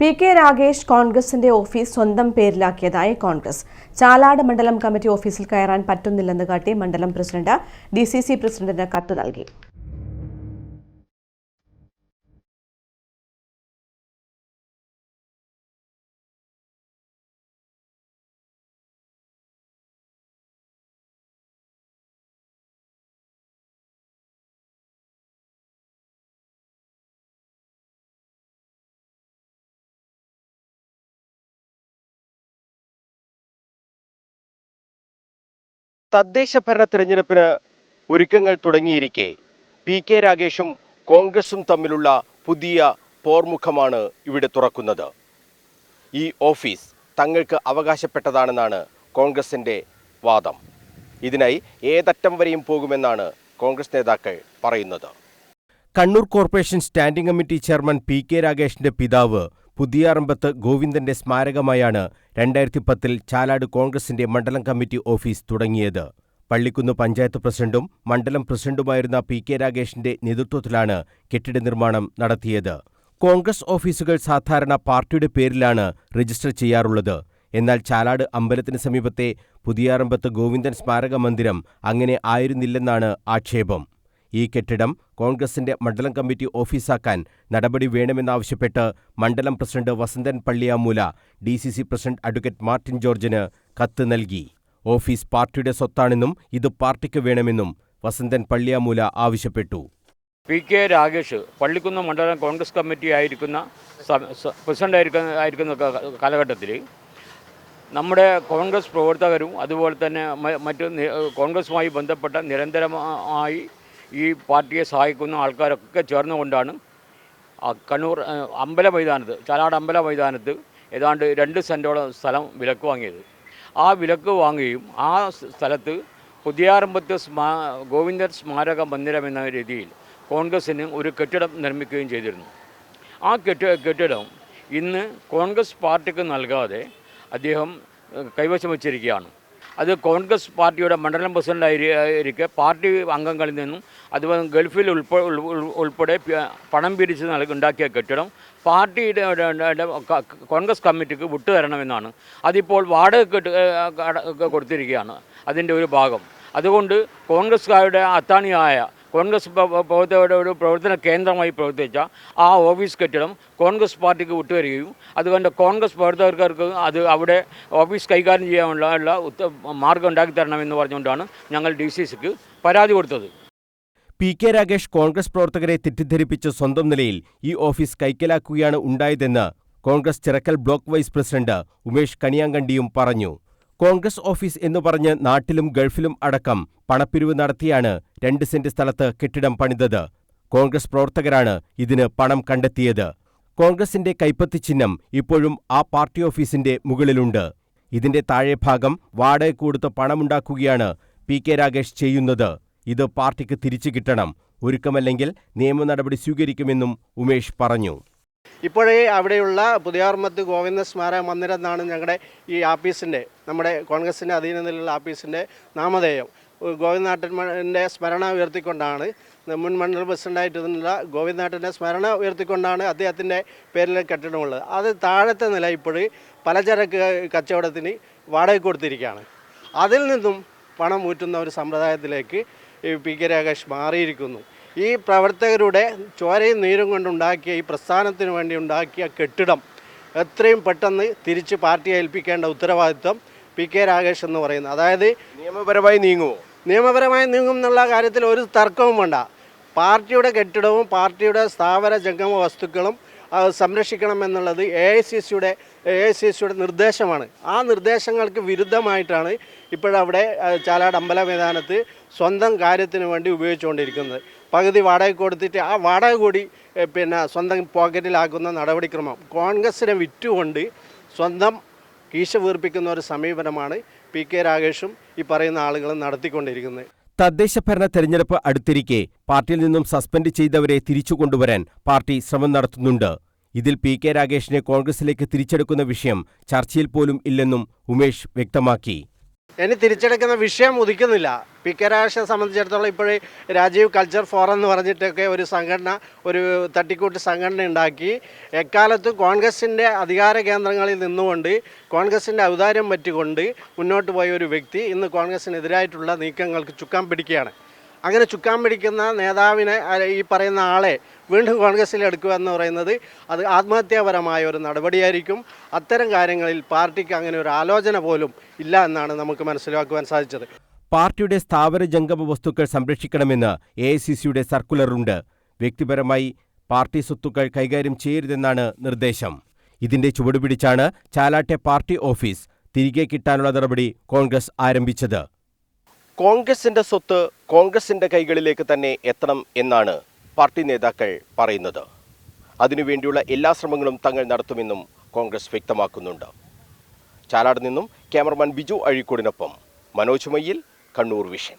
P K Ragesh കോൺഗ്രസിന്റെ office സ്വന്തം പേരിലാക്കിയതായി കോൺഗ്രസ്. ചാലാട് മണ്ഡലം കമ്മിറ്റി ഓഫീസിൽ കയറാൻ പറ്റുന്നില്ലെന്ന് കാട്ടി മണ്ഡലം പ്രസിഡന്റ് ഡി സി സി പ്രസിഡന്റിന് കത്ത് നൽകി. തദ്ദേശ ഭരണ തിരഞ്ഞെടുപ്പിന് ഒരുക്കങ്ങൾ തുടങ്ങിയിരിക്കെ. പി കെ രാഗേഷും കോൺഗ്രസും തമ്മിലുള്ള പുതിയ പോർമുഖമാണ് ഇവിടെ തുറക്കുന്നത്. ഈ ഓഫീസ് തങ്ങൾക്ക് അവകാശപ്പെട്ടതാണെന്നാണ് കോൺഗ്രസിന്റെ വാദം. ഇതിനായി ഏതറ്റം വരെയും പോകുമെന്നാണ് കോൺഗ്രസ് നേതാക്കൾ പറയുന്നത്. Kannur corporation standing committee chairman P K രാഗേഷിന്റെ പിതാവ് പുതിയാറമ്പത്ത് ഗോവിന്ദന്റെ സ്മാരകമായാണ് രണ്ടായിരത്തി പത്തിൽ ചാലാട് കോൺഗ്രസിന്റെ മണ്ഡലം കമ്മിറ്റി ഓഫീസ് തുടങ്ങിയത്. പള്ളിക്കുന്ന് പഞ്ചായത്ത് പ്രസിഡന്റും മണ്ഡലം പ്രസിഡന്റുമായിരുന്ന പി കെ രാഗേഷിന്റെ നേതൃത്വത്തിലാണ് കെട്ടിട നിർമ്മാണം നടത്തിയത്. കോൺഗ്രസ് ഓഫീസുകൾ സാധാരണ പാർട്ടിയുടെ പേരിലാണ് രജിസ്റ്റർ ചെയ്യാറുള്ളത്. എന്നാൽ ചാലാട് അമ്പലത്തിന് സമീപത്തെ പുതിയാറമ്പത്ത് ഗോവിന്ദൻ സ്മാരക മന്ദിരം അങ്ങനെ ആയിരുന്നില്ലെന്നാണ് ആക്ഷേപം. ഈ കെട്ടിടം കോൺഗ്രസിന്റെ മണ്ഡലം കമ്മിറ്റി ഓഫീസാക്കാൻ നടപടി വേണമെന്നാവശ്യപ്പെട്ട് മണ്ഡലം president Vasanthan Palliyamoola D C C president advocate Martin ജോർജിന് കത്ത് നൽകി. ഓഫീസ് പാർട്ടിയുടെ സ്വത്താണെന്നും ഇത് പാർട്ടിക്ക് വേണമെന്നും വസന്തൻ പള്ളിയാമൂല ആവശ്യപ്പെട്ടു. പി കെ രാഗേഷ് പള്ളിക്കുന്ന് മണ്ഡലം കോൺഗ്രസ് കമ്മിറ്റി ആയിരിക്കുന്ന പ്രസിഡന്റ് ആയിരിക്കുന്ന ആയിരിക്കുന്ന കാലഘട്ടത്തിൽ നമ്മുടെ കോൺഗ്രസ് പ്രവർത്തകരും അതുപോലെ തന്നെ മറ്റ് കോൺഗ്രസുമായി ബന്ധപ്പെട്ട നിരന്തരമായി ഈ പാർട്ടിയെ സഹായിക്കുന്ന ആൾക്കാരൊക്കെ ചേർന്നുകൊണ്ടാണ് കണ്ണൂർ അമ്പല മൈതാനത്ത് ചാലാട് അമ്പല മൈതാനത്ത് ഏതാണ്ട് രണ്ട് സെന്റോളം സ്ഥലം വിലക്ക് വാങ്ങിയത്. ആ വിലക്ക് വാങ്ങുകയും ആ സ്ഥലത്ത് പുതിയാറമ്പത്ത് സ്മാ ഗോവിന്ദൻ സ്മാരക മന്ദിരം എന്ന രീതിയിൽ കോൺഗ്രസ്സിന് ഒരു കെട്ടിടം നിർമ്മിക്കുകയും ചെയ്തിരുന്നു. ആ കെട്ടി കെട്ടിടം ഇന്ന് കോൺഗ്രസ് പാർട്ടിക്ക് നൽകാതെ അദ്ദേഹം കൈവശം വച്ചിരിക്കുകയാണ്. അത് കോൺഗ്രസ് പാർട്ടിയുടെ മണ്ഡലം പ്രസിഡന്റായിരിക്കെ പാർട്ടി അംഗങ്ങളിൽ നിന്നും അതുപോലെ ഗൾഫിൽ ഉൾപ്പെ ഉൾ- ഉൾ- ഉൾപ്പെടെ പണം പിരിച്ച് ഉണ്ടാക്കിയ കെട്ടിടം പാർട്ടിയുടെ കോൺഗ്രസ് കമ്മിറ്റിക്ക് വിട്ടുതരണമെന്നാണ്. അതിപ്പോൾ വാടക കൊടുത്തിരിക്കുകയാണ് അതിന്റെ ഒരു ഭാഗം. അതുകൊണ്ട് കോൺഗ്രസ്സുകാരുടെ അത്താണിയായ കോൺഗ്രസ് പ്രവർത്തകരുടെ ഒരു പ്രവർത്തന കേന്ദ്രമായി പ്രവർത്തിച്ച ആ ഓഫീസ് കെട്ടിടം കോൺഗ്രസ് പാർട്ടിക്ക് വിട്ടുവരികയും അതുകൊണ്ട് കോൺഗ്രസ് പ്രവർത്തകർക്ക് അത് അവിടെ ഓഫീസ് കൈകാര്യം ചെയ്യാനുള്ള ഉള്ള മാർഗം ഉണ്ടാക്കി തരണമെന്ന് പറഞ്ഞുകൊണ്ടാണ് ഞങ്ങൾ ഡി സി സിക്ക് പരാതി കൊടുത്തത്. പി കെ രാഗേഷ് കോൺഗ്രസ് പ്രവർത്തകരെ തെറ്റിദ്ധരിപ്പിച്ച് സ്വന്തം നിലയിൽ ഈ ഓഫീസ് കൈക്കലാക്കുകയാണ് ഉണ്ടായതെന്ന് Congress Chirakkal block vice president Umesh കണിയാങ്കണ്ടിയും പറഞ്ഞു. കോൺഗ്രസ് ഓഫീസ് എന്ന് പറഞ്ഞ് നാട്ടിലും ഗൾഫിലും അടക്കം പണപ്പിരിവ് നടത്തിയാണ് രണ്ട് സെന്റ് സ്ഥലത്ത് കെട്ടിടം പണിതത്. കോൺഗ്രസ് പ്രവർത്തകരാണ് ഇതിന് പണം കണ്ടെത്തിയത്. കോൺഗ്രസിന്റെ കൈപ്പത്തി ചിഹ്നം ഇപ്പോഴും ആ പാർട്ടി ഓഫീസിന്റെ മുകളിലുണ്ട്. ഇതിന്റെ താഴെ ഭാഗം വാടക കൊടുത്ത് പണമുണ്ടാക്കുകയാണ് പി കെ രാഗേഷ് ചെയ്യുന്നത്. ഇത് പാർട്ടിക്ക് തിരിച്ചു കിട്ടണം. ഒരുക്കമല്ലെങ്കിൽ നിയമനടപടി സ്വീകരിക്കുമെന്നും ഉമേഷ് പറഞ്ഞു. ഇപ്പോഴേ അവിടെയുള്ള പുതിയാർമത്ത് ഗോവിന്ദ സ്മാരക മന്ദിരം എന്നാണ് ഞങ്ങളുടെ ഈ ആഫീസിന്റെ നമ്മുടെ കോൺഗ്രസിന്റെ അധീനതയിലുള്ള ആഫീസിന്റെ നാമധേയം. ഗോവിന്ദനാട്ടന്റെ സ്മരണ ഉയർത്തിക്കൊണ്ടാണ് മുൻ മണ്ഡല പ്രസിഡന്റായിട്ടുള്ള ഗോവിന്ദനാട്ടന്റെ സ്മരണ ഉയർത്തിക്കൊണ്ടാണ് അദ്ദേഹത്തിന്റെ പേരിൽ കെട്ടിടമുള്ളത്. അത് താഴത്തെ നില ഇപ്പോൾ പലചരക്ക് കച്ചവടത്തിന് വാടക കൊടുത്തിരിക്കുകയാണ്. അതിൽ നിന്നും പണം ഊറ്റുന്ന ഒരു സമ്പ്രദായത്തിലേക്ക് പി കെ രാകേഷ് മാറിയിരിക്കുന്നു. ഈ പ്രവർത്തകരുടെ ചോരയും നീരും കൊണ്ടുണ്ടാക്കിയ ഈ പ്രസ്ഥാനത്തിന് വേണ്ടി ഉണ്ടാക്കിയ കെട്ടിടം എത്രയും പെട്ടെന്ന് തിരിച്ച് പാർട്ടിയെ ഏൽപ്പിക്കേണ്ട ഉത്തരവാദിത്വം പി കെ രാകേഷ് എന്ന് പറയുന്നത്. അതായത് നിയമപരമായി നീങ്ങുമോ നിയമപരമായി നീങ്ങും എന്നുള്ള കാര്യത്തിൽ ഒരു തർക്കവും വേണ്ട. പാർട്ടിയുടെ കെട്ടിടവും പാർട്ടിയുടെ സ്ഥാപന ജംഗമ വസ്തുക്കളും അത് സംരക്ഷിക്കണം എന്നുള്ളത് എ ഐ സി സിയുടെ എ ഐ സി സിയുടെ നിർദ്ദേശമാണ്. ആ നിർദ്ദേശങ്ങൾക്ക് വിരുദ്ധമായിട്ടാണ് ഇപ്പോഴവിടെ ചാലാട് അമ്പല മൈതാനത്ത് സ്വന്തം കാര്യത്തിന് വേണ്ടി ഉപയോഗിച്ചുകൊണ്ടിരിക്കുന്നത്. പകുതി വാടക കൊടുത്തിട്ട് ആ വാടക കൂടി പിന്നെ സ്വന്തം പോക്കറ്റിലാക്കുന്ന നടപടിക്രമം. കോൺഗ്രസിനെ വിറ്റുകൊണ്ട് സ്വന്തം കീശ വീർപ്പിക്കുന്ന ഒരു സമീപനമാണ് പി കെ രാഗേഷും ഈ പറയുന്ന ആളുകളും നടത്തിക്കൊണ്ടിരിക്കുന്നത്. തദ്ദേശ ഭരണ തെരഞ്ഞെടുപ്പ് അടുത്തിരിക്കെ പാർട്ടിയിൽ നിന്നും സസ്പെൻഡ് ചെയ്തവരെ തിരിച്ചുകൊണ്ടുവരാൻ പാർട്ടി ശ്രമം നടത്തുന്നുണ്ട്. ഇതിൽ പി കെ രാഗേഷിനെ കോൺഗ്രസിലേക്ക് തിരിച്ചെടുക്കുന്ന വിഷയം ചർച്ചയിൽ പോലും ഇല്ലെന്നും ഉമേഷ് വ്യക്തമാക്കി. ഇനി തിരിച്ചെടുക്കുന്ന വിഷയം ഉദിക്കുന്നില്ല. പി കെ രാജേഷിനെ സംബന്ധിച്ചിടത്തോളം ഇപ്പോഴേ രാജീവ് കൾച്ചർ ഫോറം എന്ന് പറഞ്ഞിട്ടൊക്കെ ഒരു സംഘടന ഒരു തട്ടിക്കൂട്ട് സംഘടന ഉണ്ടാക്കി. എക്കാലത്തും കോൺഗ്രസിന്റെ അധികാര കേന്ദ്രങ്ങളിൽ നിന്നുകൊണ്ട് കോൺഗ്രസിന്റെ ഔദാര്യം പറ്റിക്കൊണ്ട് മുന്നോട്ട് പോയ ഒരു വ്യക്തി ഇന്ന് കോൺഗ്രസിനെതിരായിട്ടുള്ള നീക്കങ്ങൾക്ക് ചുക്കാൻ പിടിക്കുകയാണ്. അങ്ങനെ ചുക്കാൻ പിടിക്കുന്ന നേതാവിനെ ഈ പറയുന്ന ആളെ വീണ്ടും കോൺഗ്രസ്സിൽ എടുക്കുക എന്ന് പറയുന്നത് അത് ആത്മഹത്യാപരമായ ഒരു നടപടിയായിരിക്കും. അത്തരം കാര്യങ്ങളിൽ പാർട്ടിക്ക് അങ്ങനെ ഒരു ആലോചന പോലും ഇല്ല എന്നാണ് നമുക്ക് മനസ്സിലാക്കുവാൻ സാധിച്ചത്. പാർട്ടിയുടെ സ്ഥാപന ജംഗമ വസ്തുക്കൾ സംരക്ഷിക്കണമെന്ന് എ ഐ സി സിയുടെ സർക്കുലറുണ്ട് വ്യക്തിപരമായി പാർട്ടി സ്വത്തുക്കൾ കൈകാര്യം ചെയ്യരുതെന്നാണ് നിർദ്ദേശം. ഇതിന്റെ ചുവടുപിടിച്ചാണ് ചാലാട്ടെ പാർട്ടി ഓഫീസ് തിരികെ കിട്ടാനുള്ള നടപടി കോൺഗ്രസ് ആരംഭിച്ചത്. കോൺഗ്രസിന്റെ സ്വത്ത് കോൺഗ്രസിന്റെ കൈകളിലേക്ക് തന്നെ എത്തണം എന്നാണ് പാർട്ടി നേതാക്കൾ പറയുന്നത്. അതിനുവേണ്ടിയുള്ള എല്ലാ ശ്രമങ്ങളും തങ്ങൾ നടത്തുമെന്നും കോൺഗ്രസ് വ്യക്തമാക്കുന്നുണ്ട്. ചാലാട് നിന്നും ക്യാമറമാൻ ബിജു അഴീക്കോടിനൊപ്പം മനോജ് മയ്യിൽ കണ്ണൂർ വിഷൻ.